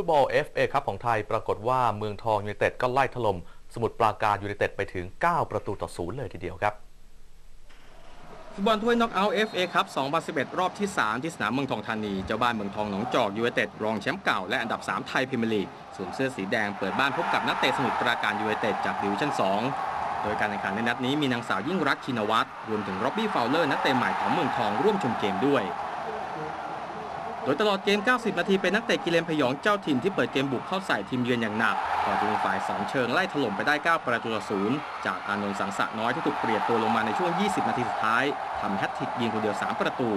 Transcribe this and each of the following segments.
ฟุตบอล FA ครับของไทยปรากฏว่าเมืองทองยูไนเต็ดก็ไล่ถล่มสมุทรปราการยูไนเต็ดไปถึง 9 ประตูต่อศูนย์เลยทีเดียวครับฟุตบอลถ้วยน็อกเอาท์ FA ครับ2011 รอบที่ 3 ที่สนามเมืองทองธานี เจ้าบ้านเมืองทองหนองจอกยูไนเต็ดรองแชมป์เก่าและอันดับ 3 ไทยพรีเมียร์ลีกสวมเสื้อสีแดงเปิดบ้านพบกับนักเตะสมุทรปราการยูไนเต็ดจากดิวิชั่น 2 โดยการแข่งขันในนัดนี้มีนางสาวยิ่งรักชินวัตรรวมถึงร็อบบี้ฟาวเลอร์นักเตะใหม่ของเมืองทองร่วมชมเกมด้วย ดยตลอดเกม 90 นาที เป็นนักเตะกิเลนพยองเจ้าถิ่นที่เปิดเกมบุกเข้าใส่ทีมเยือนอย่างหนักก่อนจะเป็นฝ่ายสอนเชิงไล่ถล่มไปได้ 9 ประตูต่อศูนย์จากอานนท์สังสะน้อยที่ถูกเปลี่ยนตัวลงมาในช่วง 20 นาทีสุดท้ายทำแฮตทริกยิงคนเดียว 3 ประตู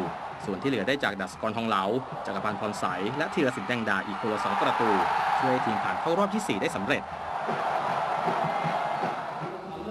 ส่วนที่เหลือได้จากดัสกรทองเหลาจักรพันธ์พรใสและธีรศิลป์แดงดาอีกคนละ2ประตู ช่วยทีมผ่านเข้ารอบทีสี่4 ได้สำเร็จ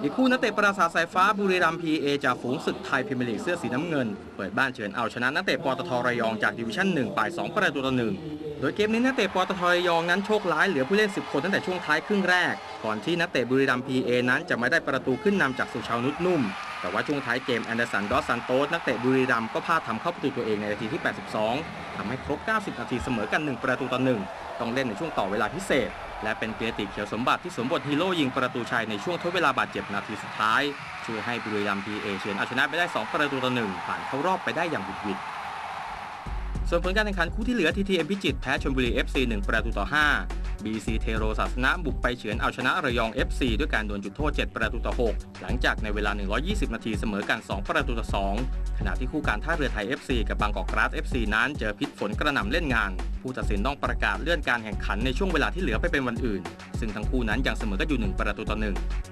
อีกคู่นักเตะปราสาทสายฟ้าบุรีรัมย์พีเอจากฝูงศึกไทยพรีเมียร์ลีกเสื้อสีน้ำเงิน เปิดบ้านเฉินเอาชนะนักเตะปตทระยองจากดิวิชั่น1ป่าย2ประตูต่อหนึ่งโดยเกมนี้นักเตะปตทระยองนั้นโชคร้ายเหลือผู้เล่น 10 คนตั้งแต่ช่วงท้ายครึ่งแรก ก่อนที่นักเตะบุรีรัมย์พีเอนั้นจะไม่ได้ประตูขึ้นนำจากสุชาวนุชนุ่ม แต่ว่าช่วงท้ายเกมแอนเดอร์สันดอสซันโตสนักเตะบุรีรัมย์ก็พลาดทำเข้าประตูตัวเองในนาทีที่ 82ทำให้ครบ 90 นาทีเสมอกัน 1 ประตูต่อหนึ่งต้องเล่นในช่วงต่อเวลาพิเศษ และเป็นเปียติเขียวสมบัติที่สวมบทฮีโร่ยิงประตูชัยในช่วงทดเวลาบาดเจ็บนาทีสุดท้ายช่วยให้บุรีรัมย์พีเอเฉือนเอาชนะไปได้ 2 ประตูต่อหนึ่งผ่านเข้ารอบไปได้อย่างบุดหวิดส่วนผลการแข่งขันคู่ที่เหลือทีทีเอ็มพิจิตแพ้ชลบุรี FC 1 ประตูต่อ 5 BC เทโรศาสนะบุกไปเฉือนเอาชนะระยอง FC ด้วยการดวลจุดโทษ 7 ประตูต่อ 6 หลังจากในเวลา 120 นาทีเสมอกัน 2 ประตูต่อ 2 ขณะที่คู่การท่าเรือไทย FC กับบางกอกกราส FC นั้นเจอพิษฝนกระหน่ำเล่นงาน ผู้ตัดสินต้องประกาศเลื่อนการแข่งขันในช่วงเวลาที่เหลือไปเป็นวันอื่น ซึ่งทั้งคู่นั้นยังเสมอกันอยู่ 1 ประตูต่อ 1